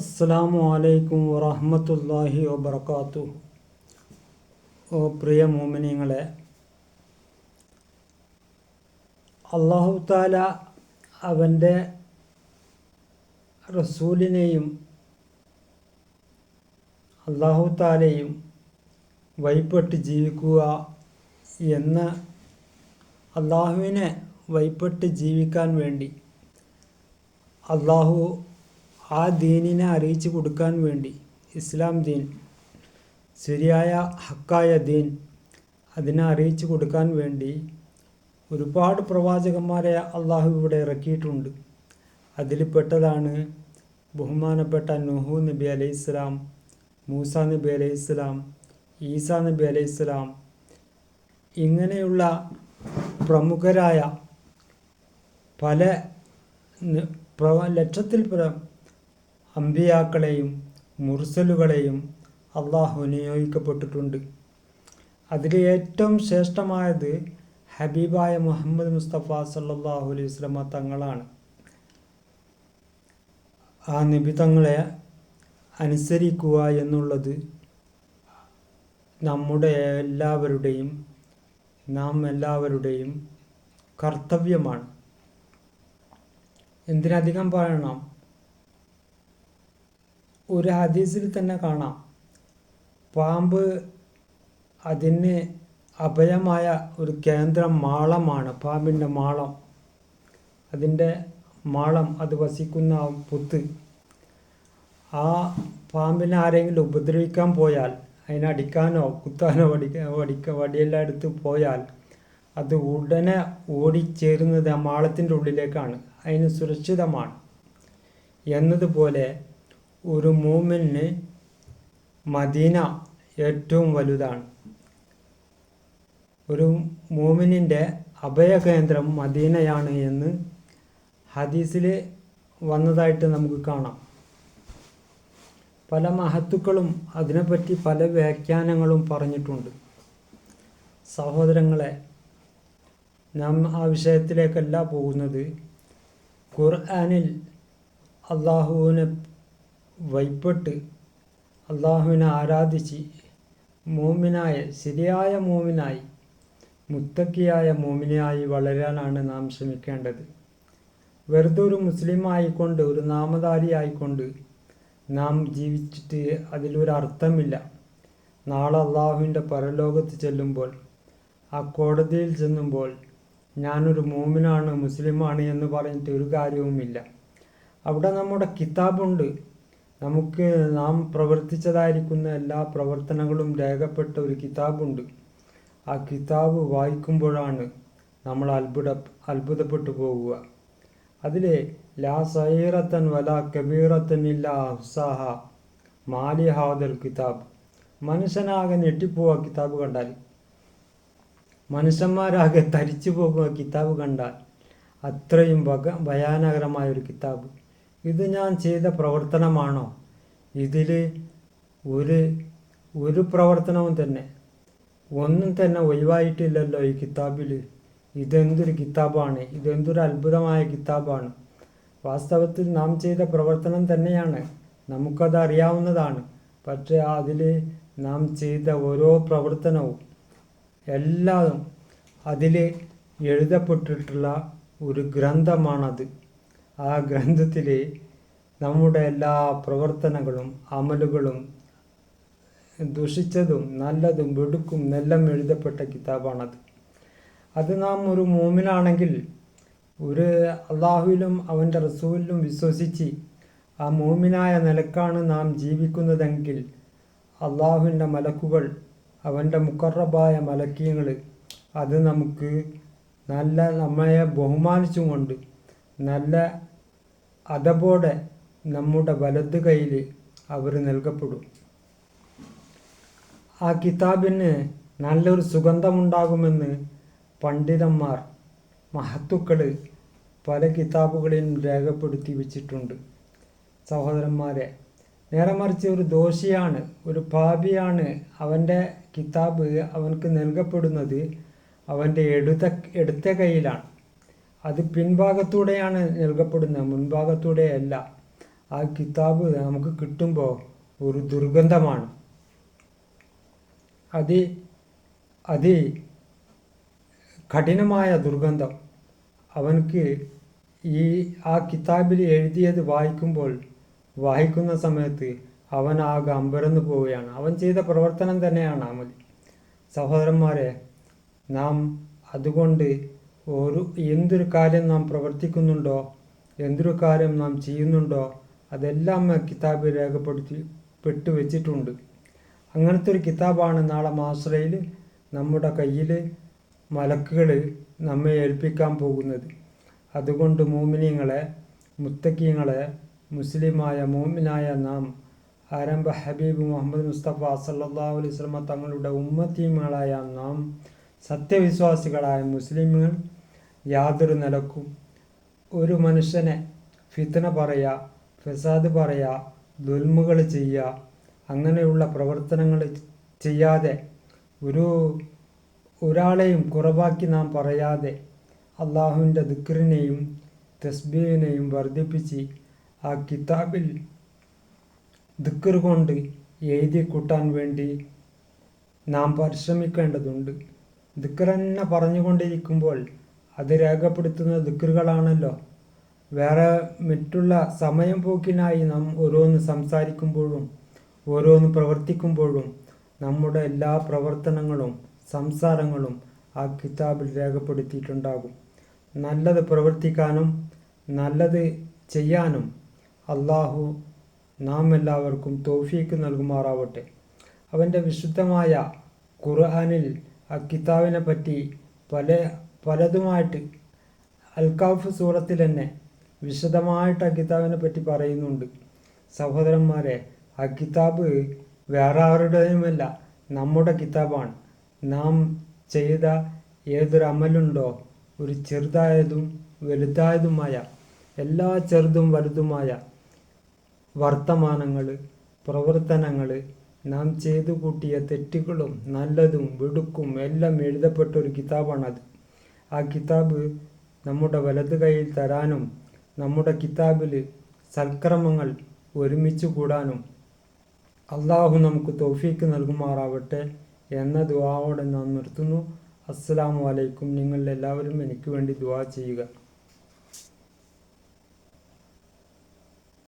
അസ്സാം വലൈക്കും വറഹമത്തല്ലാഹി വബർക്കാത്തു ഓ പ്രിയ മോമിനിങ്ങളെ അള്ളാഹു താല അവന്റെ റസൂലിനെയും അള്ളാഹു താലയും വൈപ്പെട്ട് ജീവിക്കുക എന്ന് അള്ളാഹുവിനെ വൈപ്പെട്ട് ജീവിക്കാൻ വേണ്ടി അള്ളാഹു ആ ദീനിനെ അറിയിച്ചു കൊടുക്കാൻ വേണ്ടി. ഇസ്ലാം ദീൻ ശരിയായ ഹക്കായ ദീൻ അതിനെ അറിയിച്ചു കൊടുക്കാൻ വേണ്ടി ഒരുപാട് പ്രവാചകന്മാരെ അള്ളാഹു ഇവിടെ ഇറക്കിയിട്ടുണ്ട്. അതിൽ പെട്ടതാണ് ബഹുമാനപ്പെട്ട നുഹു നബി അലൈഹി ഇസ്ലാം മൂസ നബി അലൈഹി ഇസ്ലാം ഈസ നബി അലൈഹി ഇസ്ലാം ഇങ്ങനെയുള്ള പ്രമുഖരായ പല ലക്ഷത്തിൽ അമ്പിയാക്കളെയും മുർസലുകളെയും അള്ളാഹു നിയോഗിക്കപ്പെട്ടിട്ടുണ്ട് അതിൽ ഏറ്റവും ശ്രേഷ്ഠമായത് ഹബീബായ മുഹമ്മദ് മുസ്തഫ സല്ലല്ലാഹു അലൈഹി വസ്ലമ തങ്ങളാണ്. ആ നബി തങ്ങളെ അനുസരിക്കുക എന്നുള്ളത് നമ്മുടെ എല്ലാവരുടെയും നാം എല്ലാവരുടെയും കർത്തവ്യമാണ്. എന്തിനധികം പറയണം? ഒരു ഹദീസിൽ തന്നെ കാണാം. പാമ്പ് അതിന് അഭയമായ ഒരു കേന്ദ്രം മാളമാണ്. പാമ്പിന്റെ മാളം. അതിന്റെ മാളം അത് വസിക്കുന്ന പുത്ത്. ആ പാമ്പിനെ ആരെങ്കിലും ഉപദ്രവിക്കാൻ പോയാൽ അതിനെ അടിക്കാനോ കുത്താനോ വടിക്ക വടിക്ക വടിയെല്ലാം എടുത്ത് പോയാൽ അത് ഉടനെ ഓടിച്ചേരുന്നത് ആ മാളത്തിന്റെ ഉള്ളിലേക്കാണ്. അതിന് സുരക്ഷിതമാണ്. എന്നതുപോലെ ഒരു മൂമിന് മദീന ഏറ്റവും വലുതാണ്. ഒരു മൂമിനിന്റെ അഭയകേന്ദ്രം മദീനയാണ് എന്ന് ഹദീസിൽ വന്നതായിട്ട് നമുക്ക് കാണാം. പല മഹത്തുക്കളും അതിനെപ്പറ്റി പല വ്യാഖ്യാനങ്ങളും പറഞ്ഞിട്ടുണ്ട്. സഹോദരങ്ങളെ നാം ആ വിഷയത്തിലേക്കല്ല പോകുന്നത്. ഖുർആാനിൽ അള്ളാഹുവിനെ വൈപ്പെട്ട് അള്ളാഹുവിനെ ആരാധിച്ച് മോമിനായ ശരിയായ മോമിനായി മുത്തക്കിയായ മോമിനായി വളരാനാണ് നാം ശ്രമിക്കേണ്ടത്. വെറുതെ ഒരു മുസ്ലിം ആയിക്കൊണ്ട് ഒരു നാമധാരി ആയിക്കൊണ്ട് നാം ജീവിച്ചിട്ട് അതിലൊരു അർത്ഥമില്ല. നാളെ അള്ളാഹുവിന്റെ പരലോകത്ത് ചെല്ലുമ്പോൾ ആ കോടതിയിൽ ചെല്ലുമ്പോൾ ഞാനൊരു മോമിനാണ് മുസ്ലിമാണ് എന്ന് പറഞ്ഞിട്ട് ഒരു കാര്യവുമില്ല. അവിടെ നമ്മുടെ കിതാബുണ്ട്. നമുക്ക് നാം പ്രവർത്തിച്ചതായിരിക്കുന്ന എല്ലാ പ്രവർത്തനങ്ങളും രേഖപ്പെട്ട ഒരു കിതാബുണ്ട്. ആ കിതാബ് വായിക്കുമ്പോഴാണ് നമ്മൾ അത്ഭുത അത്ഭുതപ്പെട്ടു പോവുക. അതിലെ ലാ സൈറത്തൻ വല കബീറത്തൻ ഇല്ല അഫ്സാഹ മാലി ഹാദൽ കിതാബ്. മനുഷ്യനാകെ ഞെട്ടിപ്പോവുക കിതാബ് കണ്ടാൽ. മനുഷ്യന്മാരാകെ തരിച്ചു പോകുക കിതാബ് കണ്ടാൽ. അത്രയും ഭയാനകരമായ ഒരു കിതാബ്. ഇത് ഞാൻ ചെയ്ത പ്രവർത്തനമാണോ? ഇതിൽ ഒരു ഒരു പ്രവർത്തനവും തന്നെ. ഒന്നും തന്നെ ഒഴിവായിട്ടില്ലല്ലോ ഈ കിതാബിൽ ഇതെന്തൊരു കിതാബാണ്? ഇതെന്തൊരു അത്ഭുതമായ കിതാബാണ്. വാസ്തവത്തിൽ നാം ചെയ്ത പ്രവർത്തനം തന്നെയാണ്. നമുക്കത് അറിയാവുന്നതാണ് പക്ഷേ അതിൽ നാം ചെയ്ത ഓരോ പ്രവർത്തനവും എല്ലാതും അതിൽ എഴുതപ്പെട്ടിട്ടുള്ള ഒരു ഗ്രന്ഥമാണത്. ആ ഗ്രന്ഥത്തിലെ നമ്മുടെ എല്ലാ പ്രവർത്തനങ്ങളും അമലുകളും ദുഷിച്ചതും നല്ലതും വെടുക്കും നെല്ലം എഴുതപ്പെട്ട കിതാബാണത്. അത് നാം ഒരു മൂമിനാണെങ്കിൽ ഒരു അള്ളാഹുവിലും അവന്റെ റസൂലിലും വിശ്വസിച്ച് ആ മൂമിനായ നിലക്കാണ് നാം ജീവിക്കുന്നതെങ്കിൽ അള്ളാഹുവിന്റെ മലക്കുകൾ അവന്റെ മുക്കറബായ മലക്കീങ്ങൾ അത് നമുക്ക് നല്ല നമ്മയെ ബഹുമാനിച്ചുകൊണ്ട് നല്ല അതപോടെ നമ്മുടെ വലത് കയ്യിൽ അവർ നൽകപ്പെടും. ആ കിതാബിന് നല്ലൊരു സുഗന്ധമുണ്ടാകുമെന്ന് പണ്ഡിതന്മാർ മഹത്തുക്കൾ പല കിതാബുകളിലും രേഖപ്പെടുത്തി വച്ചിട്ടുണ്ട്. സഹോദരന്മാരെ നേരെ മറിച്ച് ഒരു ദോഷിയാണ് ഒരു പാപിയാണ് അവന്റെ കിതാബ് അവനക്ക് നൽകപ്പെടുന്നത് അവന്റെ എടുത്ത എടുത്ത കയ്യിലാണ് അത് പിൻഭാഗത്തൂടെയാണ് നൽകപ്പെടുന്നത്. മുൻഭാഗത്തൂടെയല്ല ആ കിതാബ് നമുക്ക് കിട്ടുമ്പോൾ ഒരു ദുർഗന്ധമാണ്. അതി അതി കഠിനമായ ദുർഗന്ധം. അവനക്ക് ഈ ആ കിതാബിൽ എഴുതിയത് വായിക്കുമ്പോൾ വായിക്കുന്ന സമയത്ത് അവൻ ആകെ അമ്പരന്ന് പോവുകയാണ്. അവൻ ചെയ്ത പ്രവർത്തനം തന്നെയാണ് അമൽ. സഹോദരന്മാരെ നാം അതുകൊണ്ട് ഒരു എന്തൊരു കാര്യം നാം പ്രവർത്തിക്കുന്നുണ്ടോ? എന്തൊരു കാര്യം നാം ചെയ്യുന്നുണ്ടോ? അതെല്ലാം കിതാബിൽ രേഖപ്പെടുത്തി പെട്ടു വെച്ചിട്ടുണ്ട്. അങ്ങനത്തെ ഒരു കിതാബാണ് നാളെ മാസ്രയിൽ നമ്മുടെ കയ്യിൽ മലക്കുകൾ നമ്മെ ഏൽപ്പിക്കാൻ പോകുന്നത്. അതുകൊണ്ട് മോമിനിയങ്ങളെ മുത്തക്കിയങ്ങളെ മുസ്ലിമായ മോമിനായ നാം ആരംഭ ഹബീബ് മുഹമ്മദ് മുസ്തഫ സല്ലാ അലൈഹി സ്വലമ തങ്ങളുടെ ഉമ്മത്തീമകളായ നാം സത്യവിശ്വാസികളായ മുസ്ലിമുകൾ യാതൊരു നിലക്കും ഒരു മനുഷ്യനെ ഫിത്തന പറയുക ഫസാദ് പറയുക ദുൽമുകൾ ചെയ്യുക അങ്ങനെയുള്ള പ്രവർത്തനങ്ങൾ ചെയ്യാതെ ഒരു ഒരാളെയും കുറവാക്കി നാം പറയാതെ അള്ളാഹുവിന്റെ ദിക്റിനെയും തസ്ബീനെയും വർദ്ധിപ്പിച്ച് ആ കിതാബിൽ ദിക്കർ കൊണ്ട് എഴുതി കൂട്ടാൻ വേണ്ടി നാം പരിശ്രമിക്കേണ്ടതുണ്ട്. ദിക്കർ തന്നെ പറഞ്ഞുകൊണ്ടിരിക്കുമ്പോൾ അത് രേഖപ്പെടുത്തുന്ന ദിക്കറുകളാണല്ലോ. വേറെ മറ്റുള്ള സമയം പോക്കിനായി നാം ഓരോന്ന് സംസാരിക്കുമ്പോഴും ഓരോന്ന് പ്രവർത്തിക്കുമ്പോഴും നമ്മുടെ എല്ലാ പ്രവർത്തനങ്ങളും സംസാരങ്ങളും ആ കിതാബിൽ രേഖപ്പെടുത്തിയിട്ടുണ്ടാകും. നല്ലത് പ്രവർത്തിക്കാനും നല്ലത് ചെയ്യാനും അള്ളാഹു നാം എല്ലാവർക്കും തോഫീക്ക് നൽകുമാറാവട്ടെ. അവന്റെ വിശുദ്ധമായ ഖുർആാനിൽ ആ കിതാബിനെ പറ്റി പല പലതുമായിട്ട് അൽക്കാഫ് സൂറത്തിൽ തന്നെ വിശദമായിട്ട് ആ കിതാബിനെ പറ്റി പറയുന്നുണ്ട്. സഹോദരന്മാരെ ആ കിതാബ് വേറെ ആരുടെയുമല്ല നമ്മുടെ കിതാബാണ്. നാം ചെയ്ത ഏതൊരു അമലുണ്ടോ ഒരു ചെറുതായതും വലുതായതുമായ എല്ലാ ചെറുതും വലുതുമായ വർത്തമാനങ്ങൾ പ്രവർത്തനങ്ങൾ നാം ചെയ്തു കൂട്ടിയ തെറ്റുകളും നല്ലതും വെടുക്കും എല്ലാം എഴുതപ്പെട്ട ഒരു കിതാബാണത്. ആ കിതാബ് നമ്മുടെ വലത് കൈയിൽ തരാനും നമ്മുടെ കിതാബിൽ സൽക്രമങ്ങൾ ഒരുമിച്ച് കൂടാനും അള്ളാഹു നമുക്ക് തോഫീക്ക് നൽകുമാറാവട്ടെ എന്ന ദുവാവോടെ നാം നിർത്തുന്നു. അസ്സലാമു അലൈക്കും. നിങ്ങളെല്ലാവരും എനിക്ക് വേണ്ടി ദുവാ ചെയ്യുക.